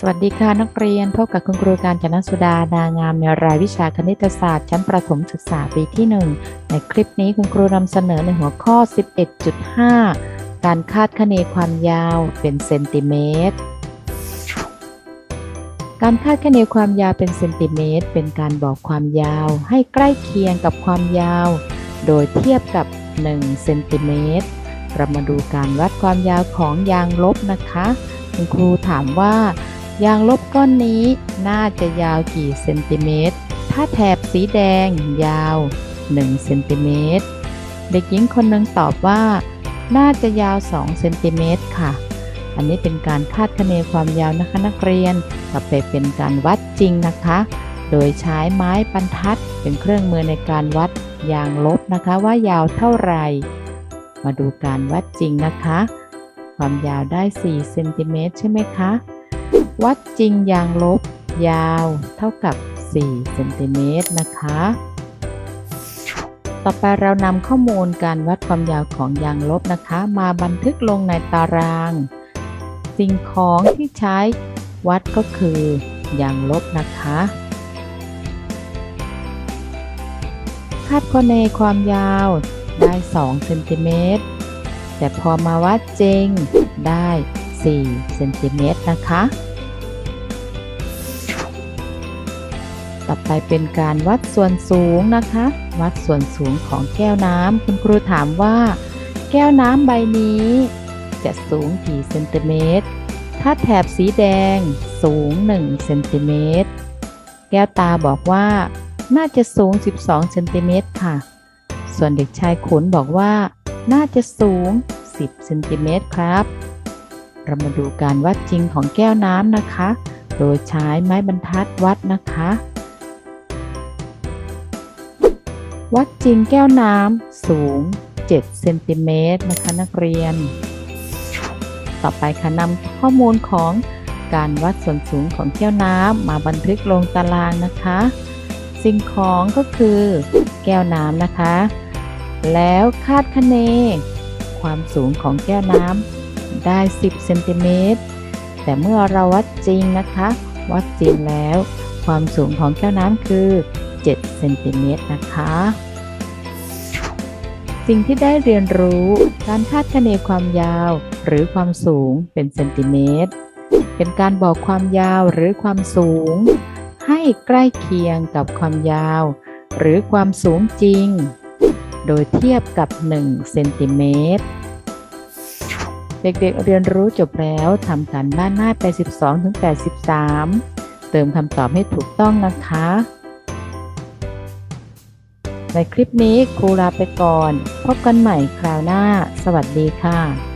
สวัสดีค่ะนักเรียนพบกับคุณครูการจนสุดานางามในรายวิชาคณิตศาสตร์ ชั้นประถมศึกษาปีที่ 1 ในคลิปนี้คุณครูนำเสนอในหัวข้อ 11.5 การคาดคะเนความยาวเป็นเซนติเมตร การคาดคะเนความยาวเป็นเซนติเมตร เป็นการบอกความยาวให้ใกล้เคียงกับความยาว โดยเทียบกับ1เซนติเมตรเรามาดูการวัดความยาวของยางลบนะคะ คุณครูถามว่า ยางลบก้อนนี้น่าจะยาวกี่เซนติเมตร ถ้าแถบสีแดงยาว1เซนติเมตร เด็กหญิงคนหนึ่งตอบว่า น่าจะยาว2เซนติเมตรค่ะ อันนี้เป็นการคาดคะเนความยาวนะคะนักเรียนต่อไปเป็นการวัดจริงนะคะ โดยใช้ไม้บรรทัดเป็นเครื่องมือในการวัดยางลบนะคะว่ายาวเท่าไหร่ มาดูการวัดจริงนะคะ ความยาวได้4เซนติเมตรใช่ไหมคะ วัดจริงยางลบ ยาวเท่ากับ 4 เซนติเมตรนะคะ ต่อไปเรานำข้อมูลการวัดความยาวของยางลบนะคะ มาบันทึกลงในตาราง สิ่งของที่ใช้วัดก็คือยางลบนะคะคาดคะเนความยาวได้ 2 เซนติเมตร แต่พอมาวัดจริงได้ 4 เซนติเมตรนะคะ ต่อไปเป็นการวัดส่วนสูงนะคะ วัดส่วนสูงของแก้วน้ำคุณครูถามว่า แก้วน้ำใบนี้ จะสูงกี่เซนติเมตร ถ้าแถบสีแดงสูง 1 เซนติเมตร แก้วตาบอกว่าน่าจะสูง 12 เซนติเมตรค่ะ ส่วนเด็กชายขุนบอกว่า น่าจะสูง 10 เซนติเมตรครับ เรามาดูการวัดจริงของแก้วน้ำนะคะ โดยใช้ไม้บรรทัดวัดนะคะ วัดจริงแก้วน้ำสูง 7 เซนติเมตรนะคะนักเรียน ต่อไปค่ะนำข้อมูลของการวัดส่วนสูงของแก้วน้ำมาบันทึกลงตารางนะคะ สิ่งของก็คือแก้วน้ำนะคะ แล้วคาดคะเน ความสูงของแก้วน้ำได้ 10 เซนติเมตร แต่เมื่อเราวัดจริงนะคะ วัดจริงแล้ว ความสูงของแก้วน้ำคือ 7เซนติเมตรนะคะ สิ่งที่ได้เรียนรู้ การคาดคะเนความยาวหรือความสูงเป็นเซนติเมตร เป็นการบอกความยาวหรือความสูง ให้ใกล้เคียงกับความยาว หรือความสูงจริง โดยเทียบกับ1เซนติเมตรเด็กๆเรียนรู้จบแล้วทำการบ้านหน้า 82ถึง83 เติมคำตอบให้ถูกต้องนะคะ ในคลิปนี้ครูลาไปก่อน พบกันใหม่คราวหน้า สวัสดีค่ะ